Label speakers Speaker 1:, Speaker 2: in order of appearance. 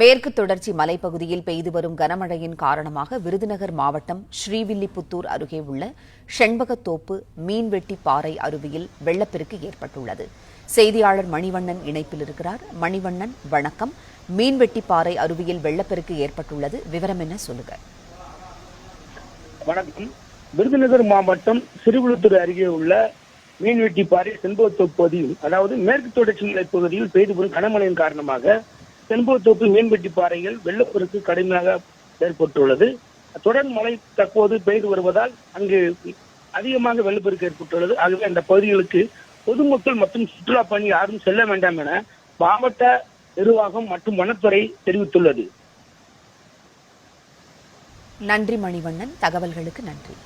Speaker 1: மேற்கு தொடர்ச்சி மலைப்பகுதியில் பெய்து வரும் கனமழையின் காரணமாக விருதுநகர் மாவட்டம் ஸ்ரீவில்லிபுத்தூர் அருகே உள்ள செண்பகத்தோப்பு மீன்வெட்டி பாறை அருவியில் வெள்ளப்பெருக்கு ஏற்பட்டுள்ளது. செய்தியாளர் மணிவண்ணன் இணைப்பில் இருக்கிறார். மணிவண்ணன் வணக்கம். மீன்வெட்டி பாறை அருவியில் வெள்ளப்பெருக்கு ஏற்பட்டுள்ளது. விவரம் என்ன சொல்லுங்க.
Speaker 2: வணக்கம். விருதுநகர் மாவட்டம் சிறுவிழுத்தூர் அருகே உள்ள மீன்வெட்டிப்பாறை செண்பகத்தோப்பு பகுதியில் அதாவது மேற்கு தொடர்ச்சி மலை பகுதியில் பெய்து வரும் கனமழையின் காரணமாக செண்பகத்தோப்பு மீன்வெட்டி பாறையில் வெள்ளப்பெருக்கு கடுமையாக ஏற்பட்டுள்ளது. தொடர் மழை தற்போது பெய்து வருவதால் அங்கு அதிகமாக வெள்ளப்பெருக்கு ஏற்பட்டுள்ளது. ஆகவே அந்த பகுதிகளுக்கு பொதுமக்கள் மற்றும் சுற்றுலா பயணி யாரும் செல்ல வேண்டாம் என மாவட்ட நிர்வாகம் மற்றும் வனத்துறை தெரிவித்துள்ளது.
Speaker 1: நன்றி மணிவண்ணன். தகவல்களுக்கு நன்றி.